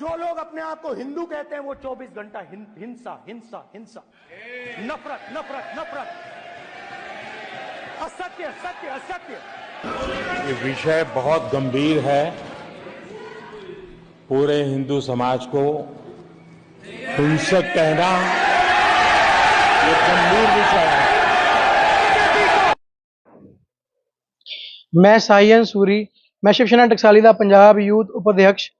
जो लोग अपने आप को हिंदू कहते हैं वो 24 घंटा हिं, हिंसा हिंसा हिंसा। नफरत नफरत नफरत। असत्य सत्य असत्य। ये विषय बहुत गंभीर है। पूरे हिंदू समाज को हिंसक कहना ये गंभीर विषय है। मैं साइन सूरी मैं शिवसेना टकसाली का पंजाब यूथ उपाध्यक्ष।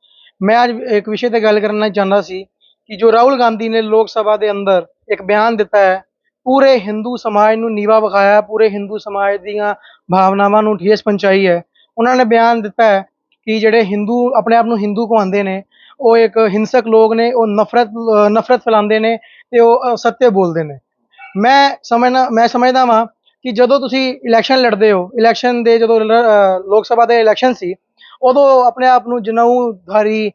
ਮੈਂ ਅੱਜ ਇੱਕ ਵਿਸ਼ੇ ਤੇ ਗੱਲ ਕਰਨਾ ਚਾਹੁੰਦਾ ਸੀ ਕਿ ਜੋ ਰਾਹੁਲ ਗਾਂਧੀ ਨੇ ਲੋਕ ਸਭਾ ਦੇ ਅੰਦਰ ਇੱਕ ਬਿਆਨ ਦਿੱਤਾ ਹੈ, ਪੂਰੇ ਹਿੰਦੂ ਸਮਾਜ ਨੂੰ ਨੀਵਾ ਵਿਖਾਇਆ, ਪੂਰੇ ਹਿੰਦੂ ਸਮਾਜ ਦੀਆਂ ਭਾਵਨਾਵਾਂ ਨੂੰ ਠੇਸ ਪਹੁੰਚਾਈ ਹੈ। ਉਹਨਾਂ ਨੇ ਬਿਆਨ ਦਿੱਤਾ ਹੈ ਕਿ ਜਿਹੜੇ ਹਿੰਦੂ ਆਪਣੇ ਆਪ ਨੂੰ ਹਿੰਦੂ ਕਹਾਉਂਦੇ ਨੇ, ਉਹ ਇੱਕ ਹਿੰਸਕ ਲੋਕ ਨੇ, ਉਹ ਨਫ਼ਰਤ ਨਫ਼ਰਤ ਫੈਲਾਉਂਦੇ ਨੇ ਤੇ ਉਹ ਸੱਤੇ ਬੋਲਦੇ ਨੇ। ਮੈਂ ਸਮਝਣਾ, ਮੈਂ ਸਮਝਦਾ ਵਾਂ ਕਿ ਜਦੋਂ ਤੁਸੀਂ ਇਲੈਕਸ਼ਨ ਲੜਦੇ ਹੋ, ਇਲੈਕਸ਼ਨ ਦੇ ਜਦੋਂ ਲ- ਲੋਕ ਸਭਾ ਦੇ ਇਲੈਕਸ਼ਨ ਸੀ ਉਦੋਂ ਆਪਣੇ ਆਪ ਨੂੰ ਜਨਾਊਧਾਰੀ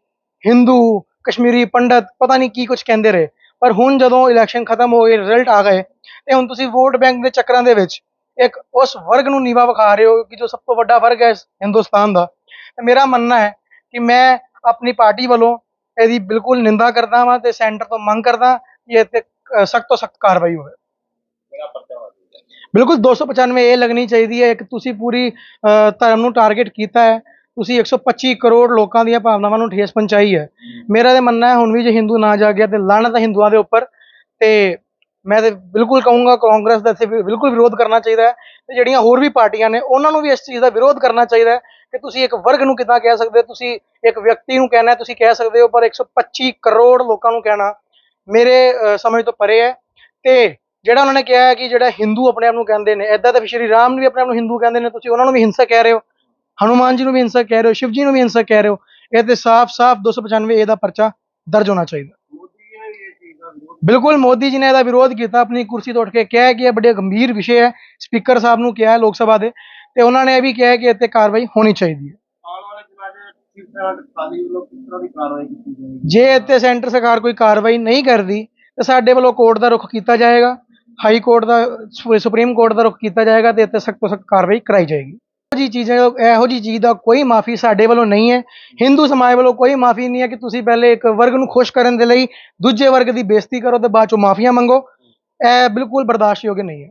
ਹਿੰਦੂ ਕਸ਼ਮੀਰੀ ਪੰਡਤ ਪਤਾ ਨਹੀਂ ਕੀ ਕੁਝ ਕਹਿੰਦੇ ਰਹੇ। ਪਰ ਹੁਣ ਜਦੋਂ ਇਲੈਕਸ਼ਨ ਖਤਮ ਹੋ ਗਏ ਰਿਜ਼ਲਟ ਆ ਗਏ ਤੇ ਹੁਣ ਤੁਸੀਂ ਵੋਟ ਬੈਂਕ ਦੇ ਚੱਕਰਾਂ ਦੇ ਵਿੱਚ ਇੱਕ ਉਸ ਵਰਗ ਨੂੰ ਨੀਵਾ ਵਿਖਾ ਰਹੇ ਹੋ ਕਿ ਜੋ ਸਭ ਤੋਂ ਵੱਡਾ ਵਰਗ ਹੈ ਹਿੰਦੁਸਤਾਨ ਦਾ। ਤੇ ਮੇਰਾ ਮੰਨਣਾ ਹੈ ਕਿ ਮੈਂ ਆਪਣੀ ਪਾਰਟੀ ਵੱਲੋਂ ਇਹਦੀ ਬਿਲਕੁਲ ਨਿੰਦਾ ਕਰਦਾ ਵਾਂ ਤੇ ਸੈਂਟਰ ਤੋਂ ਮੰਗ ਕਰਦਾ ਕਿ ਇਹ ਤੇ ਸਖਤ ਤੋਂ ਸਖਤ ਕਾਰਵਾਈ ਹੋਵੇ। ਬਿਲਕੁਲ 295 ਇਹ ਲੱਗਣੀ ਚਾਹੀਦੀ ਹੈ ਇੱਕ ਤੁਸੀਂ ਪੂਰੀ ਧਰਮ ਨੂੰ ਟਾਰਗੇਟ ਕੀਤਾ ਹੈ ਤੁਸੀਂ 125 ਕਰੋੜ ਲੋਕਾਂ ਦੀਆਂ ਭਾਵਨਾਵਾਂ ਨੂੰ ਠੇਸ ਪਹੁੰਚਾਈ ਹੈ। ਮੇਰਾ ਤੇ ਮੰਨਣਾ ਹੈ ਹੁਣ ਵੀ ਜੇ ਹਿੰਦੂ ਨਾ ਜਾਗਿਆ ਤੇ ਲਾਣਤ ਹੈ ਹਿੰਦੂਆਂ ਦੇ ਉੱਪਰ। ਤੇ ਮੈਂ ਤੇ ਬਿਲਕੁਲ ਕਹੂੰਗਾ ਕਾਂਗਰਸ ਦਾ ਇੱਥੇ ਬਿਲਕੁਲ ਵਿਰੋਧ ਕਰਨਾ ਚਾਹੀਦਾ ਹੈ ਤੇ ਜਿਹੜੀਆਂ ਹੋਰ ਵੀ ਪਾਰਟੀਆਂ ਨੇ ਉਹਨਾਂ ਨੂੰ ਵੀ ਇਸ ਚੀਜ਼ ਦਾ ਵਿਰੋਧ ਕਰਨਾ ਚਾਹੀਦਾ ਹੈ ਕਿ ਤੁਸੀਂ ਇੱਕ ਵਰਗ ਨੂੰ ਕਿੱਦਾਂ ਕਹਿ ਸਕਦੇ ਹੋ? ਤੁਸੀਂ ਇੱਕ ਵਿਅਕਤੀ ਨੂੰ ਕਹਿਣਾ ਤੁਸੀਂ ਕਹਿ ਸਕਦੇ ਹੋ ਪਰ 125 ਕਰੋੜ ਲੋਕਾਂ ਨੂੰ ਕਹਿਣਾ ਮੇਰੇ ਸਮਝ ਤੋਂ ਪਰੇ ਹੈ। ਤੇ ਜਿਹੜਾ ਉਹਨਾਂ ਨੇ ਕਿਹਾ ਹੈ ਕਿ ਜਿਹੜਾ ਹਿੰਦੂ ਆਪਣੇ ਆਪ ਨੂੰ ਕਹਿੰਦੇ ਨੇ ਐਦਾਂ ਤਾਂ ਸ਼੍ਰੀ ਰਾਮ ਨੂੰ ਵੀ ਆਪਣੇ ਆਪ ਨੂੰ ਹਿੰਦੂ ਕਹਿੰਦੇ ਨੇ ਤੁਸੀਂ ਉਹਨਾਂ ਨੂੰ ਵੀ ਹਿੰਸਕ ਕਹਿ ਰਹੇ ਹੋ। ਹਨੂਮਾਨ ਜੀ ਨੂੰ ਵੀ ਹਿੰਸਕ ਕਹਿ ਰਹੇ ਹੋ, ਸ਼ਿਵ ਜੀ ਨੂੰ ਵੀ ਹਿੰਸਕ ਕਹਿ ਰਹੇ ਹੋ, ਇਹ ਤੇ ਸਾਫ਼-ਸਾਫ਼ 295 ਏ ਦਾ ਪਰਚਾ ਦਰਜ ਹੋਣਾ ਚਾਹੀਦਾ। ਬਿਲਕੁਲ ਮੋਦੀ ਜੀ ਨੇ ਇਹਦਾ ਵਿਰੋਧ ਕੀਤਾ, ਆਪਣੀ ਕੁਰਸੀ ਤੋਂ ਉੱਠ ਕੇ ਕਿਹਾ ਕਿ ਇਹ ਬੜੇ ਗੰਭੀਰ ਵਿਸ਼ੇ ਹੈ, ਸਪੀਕਰ ਸਾਹਿਬ ਨੂੰ ਕਿਹਾ ਲੋਕ ਸਭਾ ਦੇ, ਤੇ ਉਹਨਾਂ ਨੇ ਇਹ ਵੀ ਕਿਹਾ ਕਿ ਇੱਥੇ ਕਾਰਵਾਈ ਹੋਣੀ ਚਾਹੀਦੀ ਹੈ। ਜੇ ਇੱਥੇ ਸੈਂਟਰ ਸਰਕਾਰ ਕੋਈ ਕਾਰਵਾਈ ਨਹੀਂ ਕਰਦੀ, ਤਾਂ ਸਾਡੇ ਵੱਲੋਂ ਕੋਰਟ ਦਾ ਰੁਖ ਕੀਤਾ ਜਾਏਗਾ, ਹਾਈ ਕੋਰਟ ਦਾ, ਸੁਪਰੀਮ ਕੋਰਟ ਦਾ ਰੁਖ ਕੀਤਾ ਜਾਏਗਾ, ਤੇ ਇੱਥੇ ਸਖਤ ਤੋਂ ਸਖਤ ਕਾਰਵਾਈ ਕਰਾਈ ਜਾਏਗੀ। ਜੀ ਚੀਜ਼ਾਂ, ਇਹੋ ਜੀ ਚੀਜ਼ ਦਾ ਕੋਈ ਮਾਫੀ ਸਾਡੇ ਵੱਲੋਂ ਨਹੀਂ ਹੈ। ਹਿੰਦੂ ਸਮਾਜ ਵੱਲੋਂ ਕੋਈ ਮਾਫੀ ਨਹੀਂ ਹੈ ਕਿ ਤੁਸੀਂ ਪਹਿਲੇ ਇੱਕ ਵਰਗ ਨੂੰ ਖੁਸ਼ ਕਰਨ ਦੇ ਲਈ ਦੂਜੇ ਵਰਗ ਦੀ ਬੇਇੱਜ਼ਤੀ ਕਰੋ ਤੇ ਬਾਅਦ ਚੋਂ ਮਾਫੀਆਂ ਮੰਗੋ। ਇਹ ਬਿਲਕੁਲ ਬਰਦਾਸ਼ਤਯੋਗ ਨਹੀਂ ਹੈ।